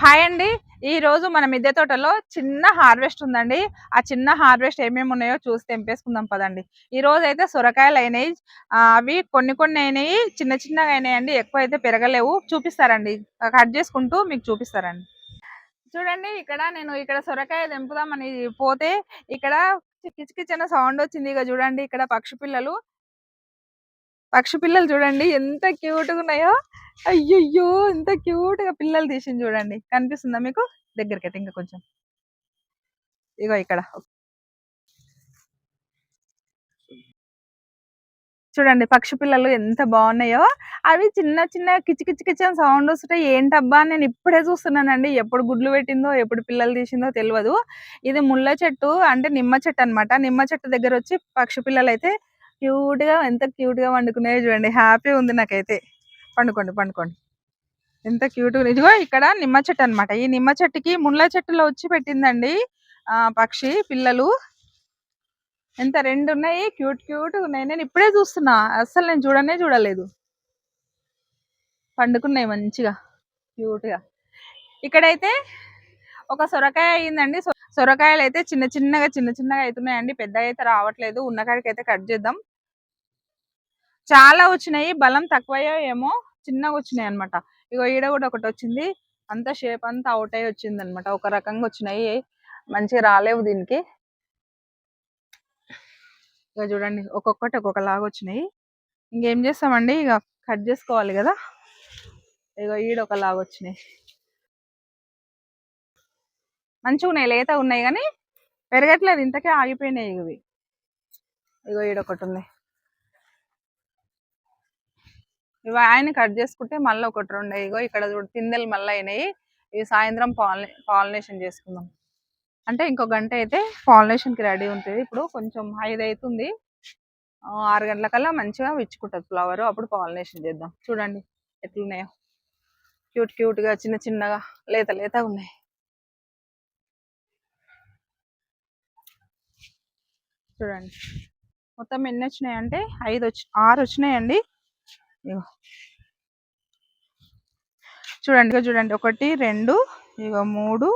Hi అండి. ఈ రోజు మన మిద్దె తోటలో చిన్న హార్వెస్ట్ ఉందండి. ఆ చిన్న హార్వెస్ట్ ఏమేమి ఉన్నాయో చూసి తెంపేసుకుందాం పదండి. ఈ రోజు అయితే సొరకాయలు అయినాయి. అవి కొన్ని కొన్ని అయినాయి. చిన్న చిన్నగా అయినాయండి. ఎక్కువ అయితే పెరగలేవు. చూపిస్తారండి. కట్ చేసుకుంటూ మీకు చూపిస్తారండి. చూడండి ఇక్కడ నేను ఇక్కడ సొరకాయ తెంపుదామని పోతే ఇక్కడ కిచకిచన సౌండ్ వచ్చింది. ఇక చూడండి ఇక్కడ పక్షి పిల్లలు పక్షి పిల్లలు చూడండి ఎంత క్యూట్గా ఉన్నాయో అయ్యయ్యో! ఎంత క్యూట్గా పిల్లలు తీసింది చూడండి. కనిపిస్తుందా మీకు? దగ్గరికి అయితే ఇంకా కొంచెం. ఇగో ఇక్కడ. చూడండి పక్షి పిల్లలు ఎంత బాగున్నాయో. అవి చిన్న చిన్న కిచి కిచి కిచన్ సౌండ్ వస్తుంటే ఏంటబ్బా అని నేను ఇప్పుడే చూస్తున్నానండి. ఎప్పుడు గుడ్లు పెట్టిందో ఎప్పుడు పిల్లలు తీసిందో తెలియదు ఇది ముళ్ళ చెట్టు అంటే నిమ్మ చెట్టు అన్నమాట. నిమ్మ చెట్టు దగ్గర వచ్చి పక్షి పిల్లలు అయితే క్యూట్గా ఎంత క్యూట్గా చూడండి. హ్యాపీ ఉంది నాకైతే. పండుకోండి పండుకోండి. ఎంత క్యూట్ ఇదిగో ఇక్కడ నిమ్మ చెట్టు అన్నమాట. ఈ నిమ్మ చెట్టుకి ముళ్ళ చెట్టులో వచ్చి పెట్టిందండి ఆ పక్షి పిల్లలు. ఎంత రెండు ఉన్నాయి. క్యూట్ క్యూట్ ఉన్నాయి. నేను ఇప్పుడే చూస్తున్నా. అస్సలు నేను చూడనే చూడలేదు. పండుకున్నాయి మంచిగా క్యూట్గా ఇక్కడైతే ఒక సొరకాయ అయ్యిందండి సొరకాయలు అయితే చిన్న చిన్నగా చిన్న చిన్నగా అవుతున్నాయండి పెద్ద అయితే రావట్లేదు. ఉన్నకాడికి అయితే కట్ చేద్దాం. చాలా వచ్చినాయి. బలం తక్కువయ్యో ఏమో చిన్నగా వచ్చినాయి అనమాట ఇగో ఈడ కూడా ఒకటి వచ్చింది. అంత షేప్ అంతా అవుట్ అయ్యి వచ్చింది అనమాట ఒక రకంగా వచ్చినాయి. మంచిగా రాలేవు దీనికి. ఇక చూడండి. ఒక్కొక్కటి ఒక్కొక్కలాగా వచ్చినాయి. ఇంకేం చేస్తామండి? ఇక కట్ చేసుకోవాలి కదా. ఇక ఈడ ఒకలాగా వచ్చినాయి. మంచిగా ఉన్నాయి లేత ఉన్నాయి కానీ పెరగట్లేదు. ఇంతకే ఆగిపోయినాయి ఇవి. ఇగో ఈడ ఒకటి ఉంది. ఇవి ఆయన కట్ చేసుకుంటే మళ్ళీ ఒకటి రెండు. ఇగో ఇక్కడ తిందెలు మళ్ళీ అయినాయి. ఇవి సాయంత్రం పాలనే పాలినేషన్ చేసుకుందాం. అంటే ఇంకో గంట అయితే పాలినేషన్కి రెడీ ఉంటుంది. ఇప్పుడు కొంచెం ఐదు అవుతుంది. ఆరు గంటలకల్లా మంచిగా విచ్చుకుంటుంది ఫ్లవర్. అప్పుడు పాలినేషన్ చేద్దాం. చూడండి ఎట్లున్నాయో. క్యూట్ క్యూట్గా చిన్న చిన్నగా లేత లేత ఉన్నాయి. చూడండి. మొత్తం ఎన్ని వచ్చినాయి అంటే ఐదు వచ్చి ఆరు వచ్చినాయండి. ఇగో. చూడండి చూడండి. ఒకటి రెండు ఇగో మూడు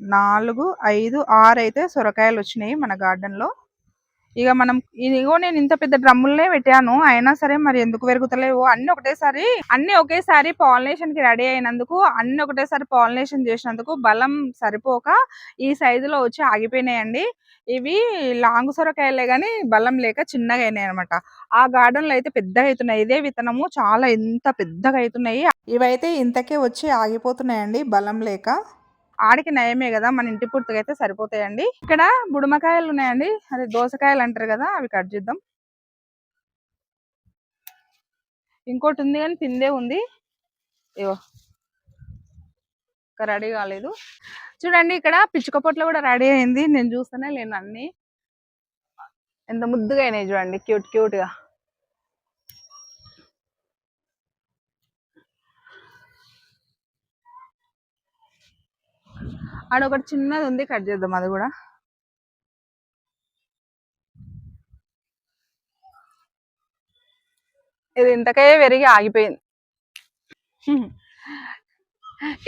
నాలుగు ఐదు ఆరు అయితే సొరకాయలు వచ్చినాయి మన గార్డెన్లో ఇక మనం ఇదిగో నేను ఇంత పెద్ద డ్రమ్ములనే పెట్టాను అయినా సరే మరి ఎందుకు పెరుగుతలేవు అన్ని ఒకటేసారి అన్ని ఒకేసారి పాలినేషన్కి రెడీ అయినందుకు అన్ని ఒకటేసారి పాలినేషన్ చేసినందుకు బలం సరిపోక ఈ సైజులో వచ్చి ఆగిపోయినాయండి. ఇవి లాంగ్ సొరకాయలే కానీ బలం లేక చిన్నగా అయినాయి అనమాట ఆ గార్డెన్లో అయితే పెద్దగా అవుతున్నాయి. ఇదే విత్తనము చాలా ఎంత పెద్దగా అవుతున్నాయి. ఇవైతే ఇంతకే వచ్చి ఆగిపోతున్నాయండి బలం లేక. ఆడికి నయమే కదా మన ఇంటి పూర్తిగా అయితే సరిపోతాయండి. ఇక్కడ బుడమకాయలు ఉన్నాయండి. అదే దోసకాయలు అంటారు కదా అవి కట్ చేద్దాం. ఇంకోటి ఉంది కానీ తిందే ఉంది. ఇవో ఇంకా రెడీ కాలేదు. చూడండి ఇక్కడ పిచ్చుక పొట్లు కూడా రెడీ అయింది. నేను చూస్తూనే లేను అన్ని. ఎంత ముద్దుగా అయినాయి చూడండి క్యూట్ క్యూట్ గా ఆడ ఒకటి చిన్నది ఉంది కట్ చేద్దాం అది కూడా. ఇది ఇంతకే పెరిగి ఆగిపోయింది.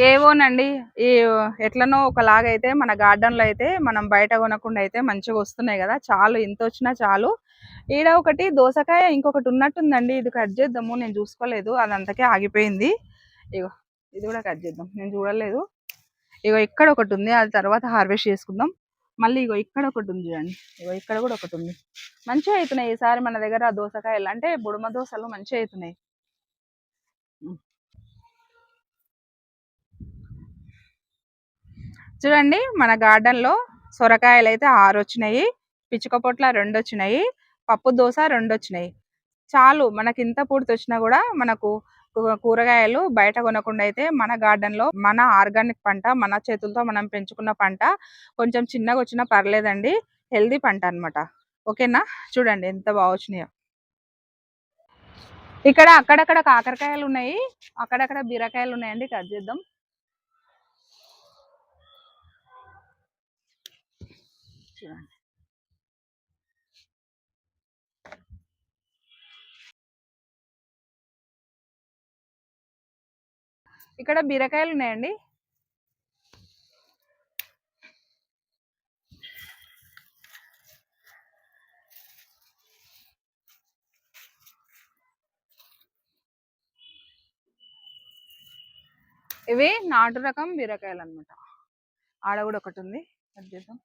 ఏవోనండి ఈ ఎట్లనో ఒకలాగా అయితే మన గార్డెన్లో అయితే మనం బయట కొనకుండా అయితే మంచిగా వస్తున్నాయి కదా. చాలు ఇంత వచ్చినా చాలు. ఈడ ఒకటి దోసకాయ ఇంకొకటి ఉన్నట్టుందండి ఇది కట్ చేద్దాము నేను చూసుకోలేదు అది అంతకే ఆగిపోయింది. ఇగో ఇది కూడా కట్ చేద్దాం నేను చూడలేదు. ఇగో ఇక్కడ ఒకటి ఉంది అది తర్వాత హార్వెస్ట్ చేసుకుందాం. మళ్ళీ ఇగో ఇక్కడ ఒకటి ఉంది చూడండి. ఇగో ఇక్కడ కూడా ఒకటి ఉంది. మంచిగా అవుతున్నాయి ఈసారి మన దగ్గర దోసకాయలు. అంటే బుడమ దోసలు మంచిగా అవుతున్నాయి చూడండి మన గార్డెన్లో సొరకాయలు అయితే ఆరు వచ్చినాయి పిచ్చుక పొట్ల రెండు వచ్చినాయి పప్పు దోశ రెండు వచ్చినాయి. చాలు మనకి ఇంత పూర్తి వచ్చినా కూడా మనకు కూరగాయలు బయట కొనకుండా అయితే మన గార్డెన్లో మన ఆర్గానిక్ పంట మన చేతులతో మనం పెంచుకున్న పంట కొంచెం చిన్నగా వచ్చినా పర్లేదండి. హెల్దీ పంట అన్నమాట. ఓకేనా? చూడండి ఎంత బాగా వచ్చినాయో. ఇక్కడ అక్కడక్కడ కాకరకాయలు ఉన్నాయి. అక్కడక్కడ బీరకాయలు ఉన్నాయండి. కట్ చేద్దాం. చూడండి. ఇక్కడ బీరకాయలు ఉన్నాయండి. ఇవి నాటు రకం బీరకాయలు అనమాట ఆడ కూడా ఒకటి ఉంది కట్ చేద్దాం.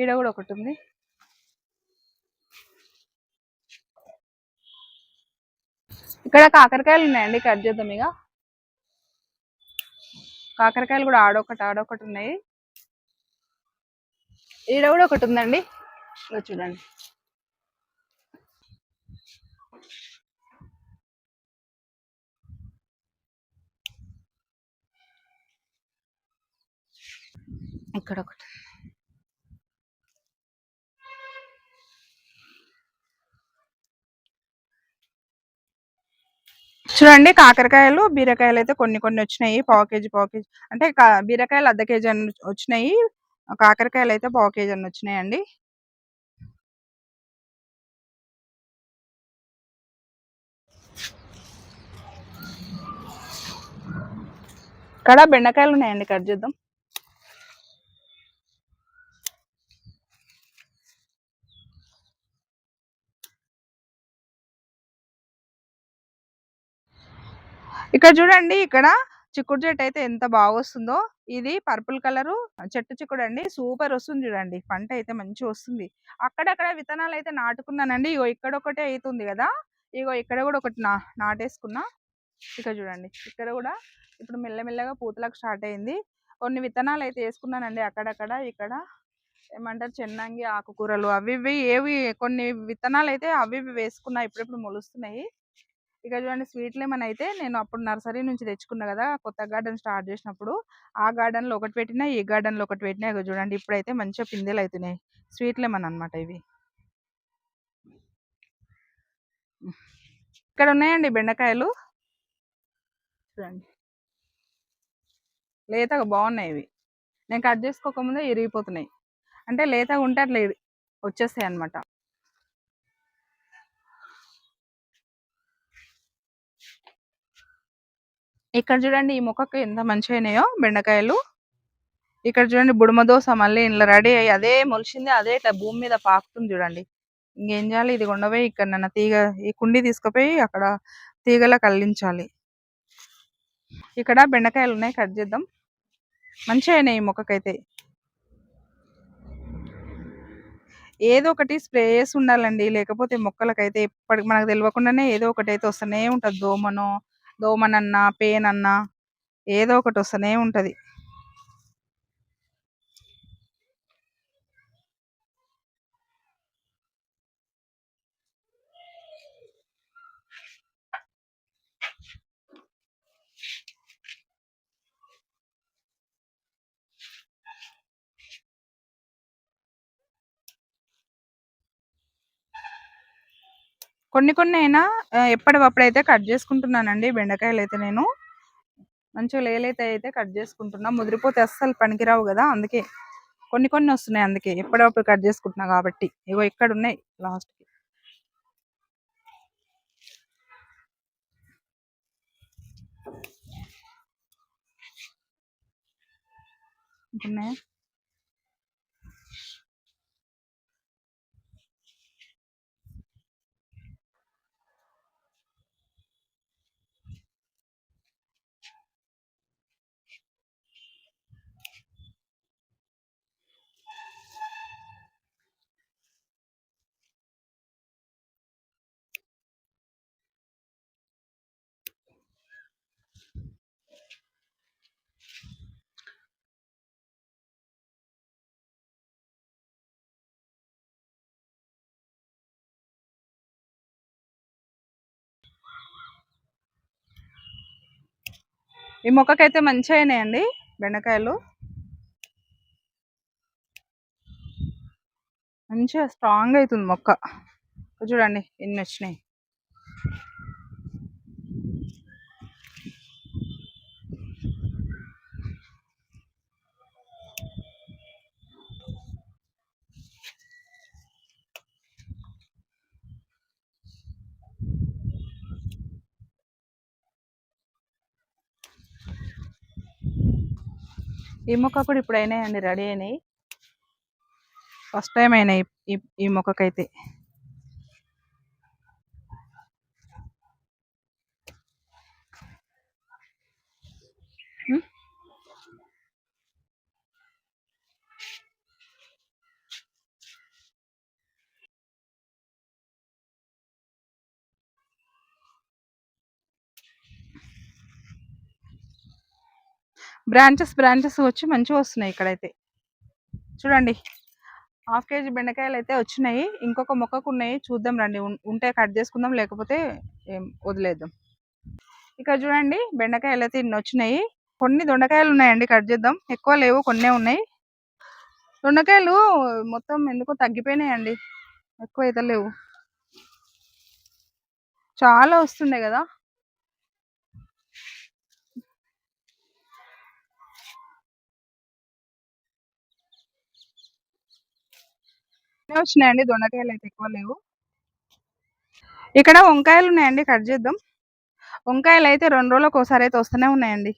ఈడ కూడా ఒకటి ఉంది. ఇక్కడ కాకరకాయలు ఉన్నాయండి కట్ చేద్దాం ఇక. కాకరకాయలు కూడా ఆడొకటి ఆడొకటి ఉన్నాయి. ఈడ కూడా ఒకటి ఉందండి. చూడండి. ఇక్కడ ఒకటి. చూడండి కాకరకాయలు బీరకాయలు అయితే కొన్ని కొన్ని వచ్చినాయి. పావు కేజీ పావు కేజీ అంటే బీరకాయలు అర్ధ కేజీ అని వచ్చినాయి. కాకరకాయలు అయితే పావు కేజీ అని వచ్చినాయండి. ఇక్కడ బెండకాయలు ఉన్నాయండి కట్ చేద్దాం. ఇక్కడ చూడండి ఇక్కడ చిక్కుడు చెట్టు అయితే ఎంత బాగా వస్తుందో ఇది పర్పుల్ కలరు చెట్టు చిక్కుడు అండి సూపర్ వస్తుంది చూడండి. పంట అయితే మంచి వస్తుంది. అక్కడక్కడ విత్తనాలు అయితే నాటుకున్నానండి. ఇగో ఇక్కడ ఒకటే అవుతుంది కదా. ఇగో ఇక్కడ కూడా ఒకటి నా నాటేసుకున్నా. ఇక్కడ చూడండి. ఇక్కడ కూడా ఇప్పుడు మెల్లమెల్లగా పూతలకు స్టార్ట్ అయింది. కొన్ని విత్తనాలు అయితే వేసుకున్నానండి అక్కడక్కడ ఇక్కడ. ఏమంటారు? చెన్నంగి ఆకుకూరలు అవి ఇవి ఏవి కొన్ని విత్తనాలు అయితే అవి ఇవి వేసుకున్నా ఇప్పుడిప్పుడు మొలుస్తున్నాయి. ఇక చూడండి స్వీట్ లెమన్ అయితే నేను అప్పుడు నర్సరీ నుంచి తెచ్చుకున్నా కదా కొత్త గార్డెన్ స్టార్ట్ చేసినప్పుడు ఆ గార్డెన్లో ఒకటి పెట్టినా ఈ గార్డెన్లో ఒకటి పెట్టినా ఇక చూడండి ఇప్పుడైతే మంచిగా పిందెలు అవుతున్నాయి స్వీట్ లెమన్ అనమాట ఇవి. ఇక్కడ ఉన్నాయండి బెండకాయలు. చూడండి. లేతగా బాగున్నాయి ఇవి. నేను కట్ చేసుకోకముందే ఇరిగిపోతున్నాయి. అంటే లేతగా ఉంటే అట్లా వచ్చేస్తాయి అనమాట ఇక్కడ చూడండి ఈ మొక్కకు ఎంత మంచిగా అయినాయో బెండకాయలు. ఇక్కడ చూడండి బుడమ దోస మళ్ళీ ఇంట్లో రెడీ అయ్యి అదే మొలిచింది అదే ఇట్లా భూమి మీద పాకుతుంది చూడండి. ఇంకేం చేయాలి? ఇది ఉండపోయి ఇక్కడ నన్ను తీగ ఈ కుండి తీసుకుపోయి అక్కడ తీగల కల్లించాలి. ఇక్కడ బెండకాయలు ఉన్నాయి కట్ చేద్దాం. మంచిగా అయినాయి ఈ మొక్కకైతే. ఏదో ఒకటి స్ప్రే చేసి ఉండాలండి. లేకపోతే మొక్కలకైతే ఎప్పటికి మనకు తెలియకుండానే ఏదో ఒకటి అయితే వస్తూనే ఉంటుంది దోమనో దోమనన్నా పేనన్నా ఏదో ఒకటి వస్తూనే ఉంటుంది. కొన్ని కొన్ని అయినా ఎప్పటికప్పుడైతే కట్ చేసుకుంటున్నానండి బెండకాయలు అయితే నేను. మంచిగా లేలైతే అయితే కట్ చేసుకుంటున్నా. ముదిరిపోతే అస్సలు పనికిరావు కదా అందుకే. కొన్ని కొన్ని వస్తున్నాయి అందుకే. ఎప్పటికప్పుడు కట్ చేసుకుంటున్నా కాబట్టి. ఇగో ఇక్కడ ఉన్నాయి లాస్ట్కి. ఉన్నాయా ఈ మొక్కకైతే మంచిగా అయినాయండి బెండకాయలు. మంచిగా స్ట్రాంగ్ అవుతుంది మొక్క. చూడండి ఎన్ని వచ్చినాయి. ఈ మొక్క కూడా ఇప్పుడు అయినాయండి రెడీ అయినాయి. ఫస్ట్ టైం అయినాయి ఈ ఈ మొక్కకైతే. బ్రాంచెస్ బ్రాంచెస్ వచ్చి మంచిగా వస్తున్నాయి ఇక్కడైతే. చూడండి హాఫ్ కేజీ బెండకాయలు అయితే వచ్చినాయి. ఇంకొక మొక్కకు ఉన్నాయి. చూద్దాం రండి. ఉంటే కట్ చేసుకుందాం లేకపోతే వదిలేద్దాం. ఇక్కడ చూడండి బెండకాయలు అయితే ఇన్ని వచ్చినాయి. కొన్ని దొండకాయలు ఉన్నాయండి కట్ చేద్దాం. ఎక్కువ లేవు కొన్నే ఉన్నాయి. దొండకాయలు మొత్తం ఎందుకో తగ్గిపోయినాయండి. ఎక్కువ అయితే లేవు. చాలా వస్తుండే కదా. వచ్చినాయండి. దొండకాయలు అయితే ఎక్కువ లేవు. ఇక్కడ వంకాయలు ఉన్నాయండి. కట్ చేద్దాం. వంకాయలు అయితే రెండు రోజులకు ఒకసారి అయితే వస్తూనే ఉన్నాయండి.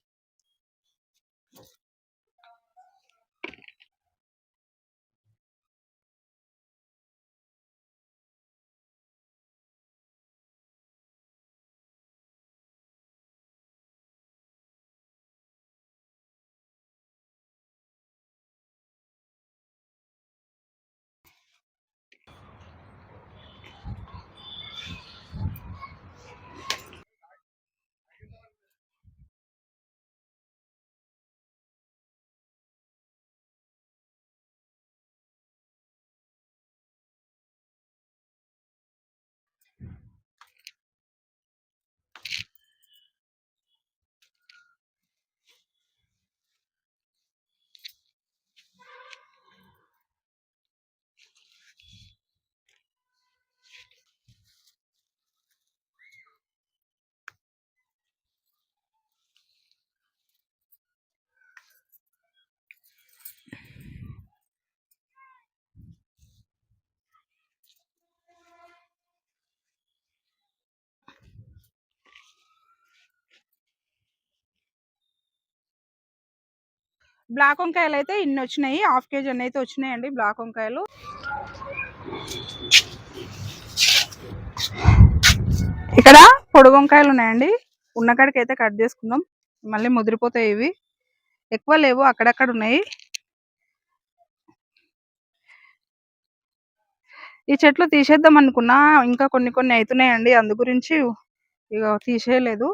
బ్లాక్ వంకాయలు అయితే ఇన్ని వచ్చినాయి. హాఫ్ కేజీ అన్ని అయితే వచ్చినాయండి బ్లాక్ వంకాయలు. ఇక్కడ పొడి వంకాయలు ఉన్నాయండి. ఉన్నకాడికి అయితే కట్ చేసుకుందాం. మళ్ళీ ముదిరిపోతాయి ఇవి. ఎక్కువ లేవు అక్కడక్కడ ఉన్నాయి. ఈ చెట్లు తీసేద్దాం అనుకున్నా ఇంకా కొన్ని కొన్ని అవుతున్నాయండి అందు గురించి ఇక తీసేయలేదు.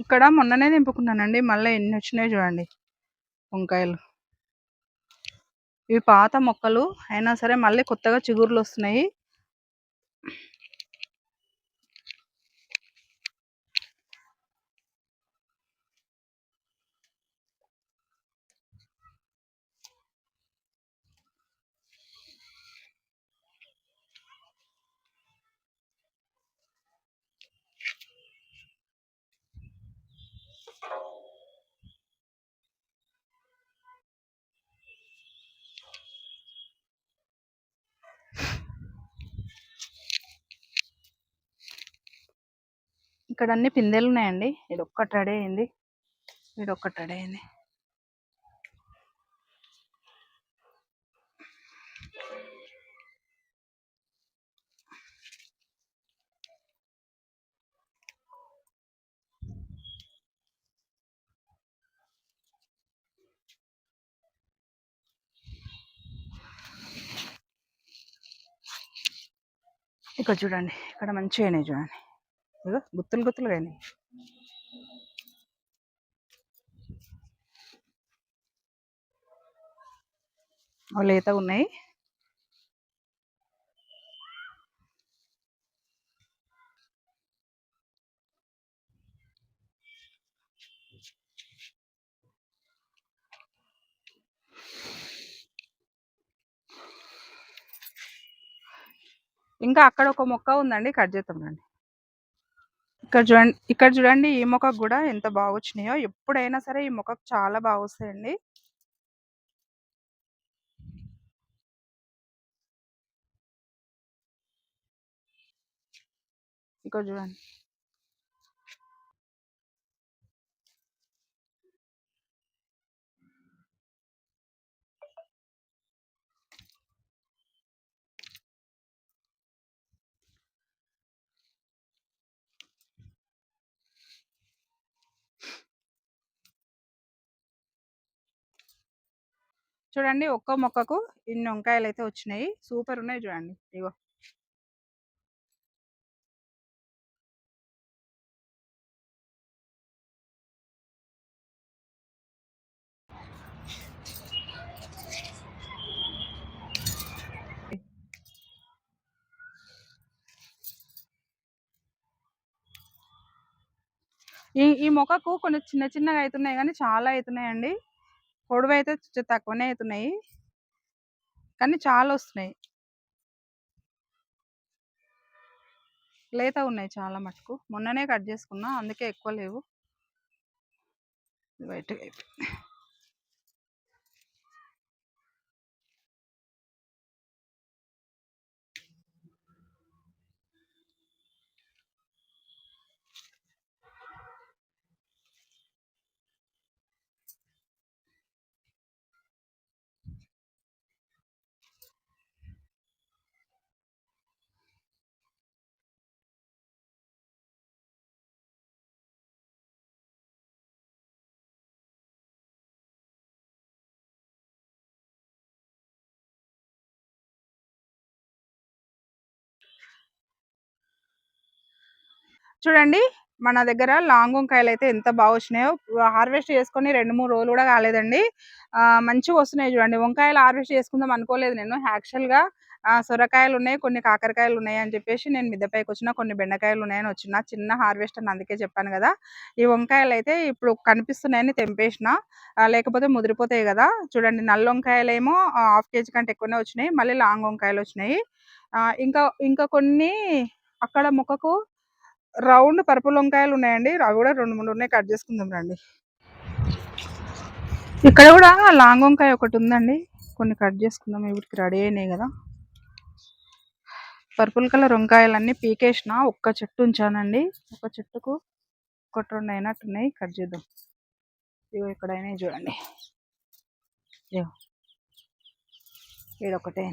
ఇక్కడ మొన్ననే దింపుకున్నానండి మళ్ళీ ఎన్ని వచ్చినాయి చూడండి. వంకాయలు. ఇవి పాత మొక్కలు. అయినా సరే మళ్ళీ కొత్తగా చిగుర్లు వస్తున్నాయి. ఇక్కడ అన్ని పిందెలు ఉన్నాయండి. ఇది ఒక్కటడే అయింది. ఇది ఒక్కటడే అయింది. ఇక్కడ చూడండి. ఇక్కడ మంచిగా చూడండి. ఇగో గుత్తులు గుత్తులు కానీ. లేతగా ఉన్నాయి. ఇంకా అక్కడ ఒక మొక్క ఉందండి కట్ చేద్దాం రండి. ఇక్కడ చూడండి ఇక్కడ చూడండి ఈ మొక్కకు కూడా ఎంత బాగా వచ్చినాయో. ఎప్పుడైనా సరే ఈ మొక్కకు చాలా బాగా వస్తాయండి. ఇక్కడ చూడండి. చూడండి ఒక్క మొక్కకు ఇన్ని వంకాయలు అయితే వచ్చినాయి. సూపర్ ఉన్నాయి చూడండి. ఇగో. ఈ ఈ మొక్కకు కొన్ని చిన్న చిన్నగా అవుతున్నాయి కానీ చాలా అవుతున్నాయండి పొడవు అయితే తక్కువనే అవుతున్నాయి కానీ చాలా వస్తున్నాయి. లేత ఉన్నాయి చాలా మటుకు. మొన్ననే కట్ చేసుకున్నా అందుకే ఎక్కువ లేవు. బయటకు అయిపోయింది. చూడండి మన దగ్గర లాంగ్ వంకాయలు అయితే ఎంత బాగా వచ్చినాయో. హార్వెస్ట్ చేసుకొని రెండు మూడు రోజులు కూడా కాలేదండి. మంచిగా వస్తున్నాయి చూడండి. వంకాయలు హార్వెస్ట్ చేసుకుందాం అనుకోలేదు నేను. యాక్చువల్గా సొరకాయలు ఉన్నాయి కొన్ని కాకరకాయలు ఉన్నాయి అని చెప్పేసి నేను మిద్దపైకి వచ్చిన కొన్ని బెండకాయలు ఉన్నాయని వచ్చిన. చిన్న హార్వెస్ట్ అని అందుకే చెప్పాను కదా. ఈ వంకాయలు అయితే ఇప్పుడు కనిపిస్తున్నాయని తెంపేసిన. లేకపోతే ముదిరిపోతాయి కదా. చూడండి నల్ల వంకాయలు ఏమో హాఫ్ కేజీ కంటే ఎక్కువనే వచ్చినాయి. మళ్ళీ లాంగ్ వంకాయలు వచ్చినాయి ఇంకా ఇంకా కొన్ని అక్కడ మొక్కకు రౌండ్ పర్పుల్ వంకాయలు ఉన్నాయండి. అవి కూడా రెండు మూడు ఉన్నాయి. కట్ చేసుకుందాం రండి. ఇక్కడ కూడా లాంగ్ వంకాయ ఒకటి ఉందండి. కొన్ని కట్ చేసుకుందాం. వీటికి రెడీ అయినాయి కదా. పర్పుల్ కలర్ వంకాయలన్నీ పీకేసిన ఒక్క చెట్టు ఉంచానండి. ఒక చెట్టుకు ఒకటి రెండు అయినట్టున్నాయి కట్ చేద్దాం. ఇగో ఇక్కడైనా చూడండి. ఇగో ఈడొకటే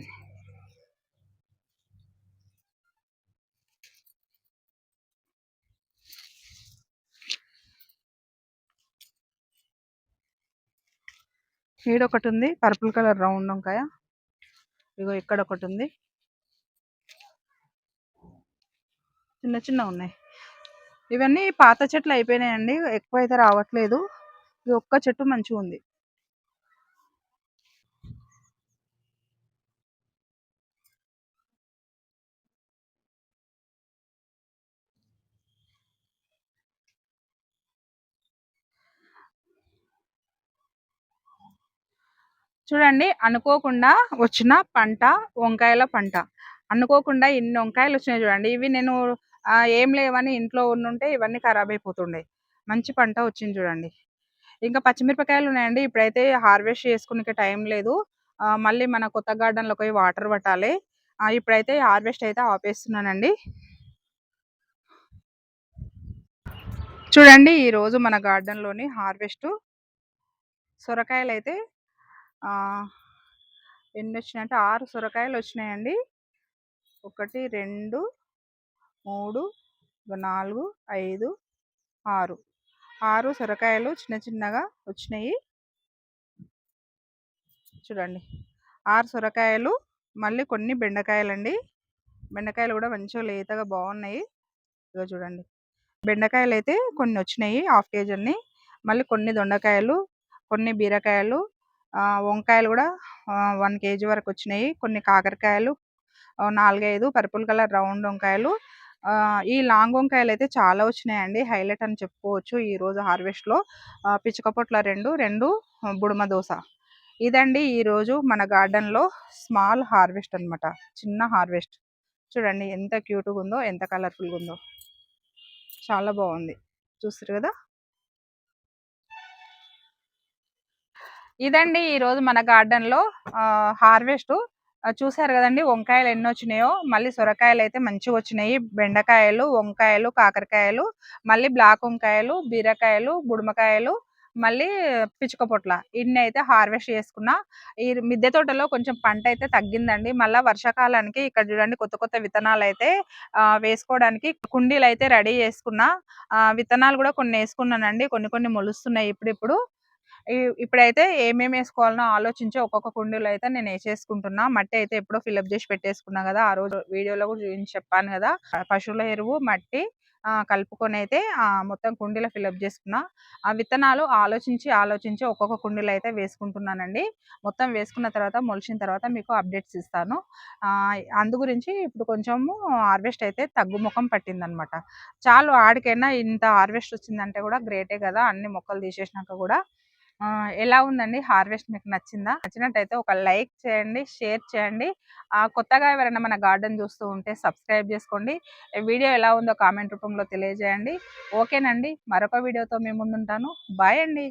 ఈడ ఒకటి ఉంది పర్పుల్ కలర్ రౌండ్ వంకాయ. ఇగో ఇక్కడ ఒకటి ఉంది చిన్న చిన్న ఉన్నాయి. ఇవన్నీ పాత చెట్లు అయిపోయినాయండి ఎక్కువ అయితే రావట్లేదు. ఇది ఒక్క చెట్టు మంచిగా ఉంది చూడండి అనుకోకుండా వచ్చిన పంట వంకాయల పంట. అనుకోకుండా ఇన్ని వంకాయలు వచ్చినాయి చూడండి. ఇవి నేను ఏం లేవని ఇంట్లో ఉండుంటే ఇవన్నీ ఖరాబ్ అయిపోతుండే. మంచి పంట వచ్చింది చూడండి. ఇంకా పచ్చిమిరపకాయలు ఉన్నాయండి. ఇప్పుడైతే హార్వెస్ట్ చేసుకునే టైం లేదు. మళ్ళీ మన కొత్త గార్డెన్లోకి పోయి వాటర్ పట్టాలి. ఇప్పుడైతే హార్వెస్ట్ అయితే ఆపేస్తున్నానండి. చూడండి ఈరోజు మన గార్డెన్లోని హార్వెస్ట్. సొరకాయలు అయితే ఎన్ని వచ్చినాయంటే ఆరు సొరకాయలు వచ్చినాయండి ఒకటి రెండు మూడు నాలుగు ఐదు ఆరు. ఆరు సొరకాయలు చిన్న చిన్నగా వచ్చినాయి చూడండి. ఆరు సొరకాయలు మళ్ళీ కొన్ని బెండకాయలండి. బెండకాయలు కూడా మంచిగా లేతగా బాగున్నాయి ఇగో చూడండి. బెండకాయలు అయితే కొన్ని వచ్చినాయి హాఫ్ కేజీ అన్ని మళ్ళీ కొన్ని దొండకాయలు కొన్ని బీరకాయలు వంకాయలు కూడా వన్ కేజీ వరకు వచ్చినాయి. కొన్ని కాకరకాయలు నాలుగైదు పర్పుల్ కలర్ రౌండ్ వంకాయలు. ఈ లాంగ్ వంకాయలు అయితే చాలా వచ్చినాయండి. హైలైట్ అని చెప్పుకోవచ్చు ఈరోజు హార్వెస్ట్లో పిచ్చుక పొట్ల రెండు రెండు బుడమ దోశ. ఇదండి ఈరోజు మన గార్డెన్లో స్మాల్ హార్వెస్ట్ అనమాట చిన్న హార్వెస్ట్. చూడండి ఎంత క్యూట్గా ఉందో ఎంత కలర్ఫుల్గా ఉందో. చాలా బాగుంది. చూస్తారు కదా? ఇదండి ఈరోజు మన గార్డెన్లో హార్వెస్ట్. చూసారు కదండి వంకాయలు ఎన్ని వచ్చినాయో మళ్ళీ సొరకాయలు అయితే మంచిగా వచ్చినాయి. బెండకాయలు వంకాయలు కాకరకాయలు మళ్ళీ బ్లాక్ వంకాయలు బీరకాయలు బుడమకాయలు మళ్ళీ పిచ్చుక పొట్ల ఇన్ని అయితే హార్వెస్ట్ చేసుకున్నా. ఈ మిద్దె తోటలో కొంచెం పంట అయితే తగ్గిందండి. మళ్ళీ వర్షాకాలానికి ఇక్కడ చూడండి కొత్త కొత్త విత్తనాలు అయితే వేసుకోవడానికి కుండీలు అయితే రెడీ చేసుకున్నా. విత్తనాలు కూడా కొన్ని వేసుకున్నానండి. కొన్ని కొన్ని మొలుస్తున్నాయి ఇప్పుడిప్పుడు. ఇప్పుడైతే ఏమేమి వేసుకోవాలనో ఆలోచించి ఒక్కొక్క కుండీలో అయితే నేను వేసేసుకుంటున్నా. మట్టి అయితే ఎప్పుడో ఫిల్అప్ చేసి పెట్టేసుకున్నా కదా ఆ రోజు వీడియోలో కూడా చూపించి చెప్పాను కదా. పశువుల ఎరువు మట్టి కలుపుకొని అయితే మొత్తం కుండీలో ఫిల్అప్ చేసుకున్నా. ఆ విత్తనాలు ఆలోచించి ఆలోచించి ఒక్కొక్క కుండీలో అయితే వేసుకుంటున్నానండి. మొత్తం వేసుకున్న తర్వాత మొలిచిన తర్వాత మీకు అప్డేట్స్ ఇస్తాను. అందు గురించి ఇప్పుడు కొంచెము హార్వెస్ట్ అయితే తగ్గుముఖం పట్టిందనమాట. చాలు ఆడికైనా ఇంత హార్వెస్ట్ వచ్చిందంటే కూడా గ్రేటే కదా అన్ని మొక్కలు తీసేసినాక కూడా. ఎలా ఉందండి? హార్వెస్ట్ మీకు నచ్చిందా? నచ్చినట్టయితే ఒక లైక్ చేయండి షేర్ చేయండి. కొత్తగా ఎవరైనా మన గార్డెన్ చూస్తూ ఉంటే సబ్స్క్రైబ్ చేసుకోండి. వీడియో ఎలా ఉందో కామెంట్ రూపంలో తెలియజేయండి. ఓకేనండి. మరొక వీడియోతో మేము ముందుంటాను. బాయ్ అండి.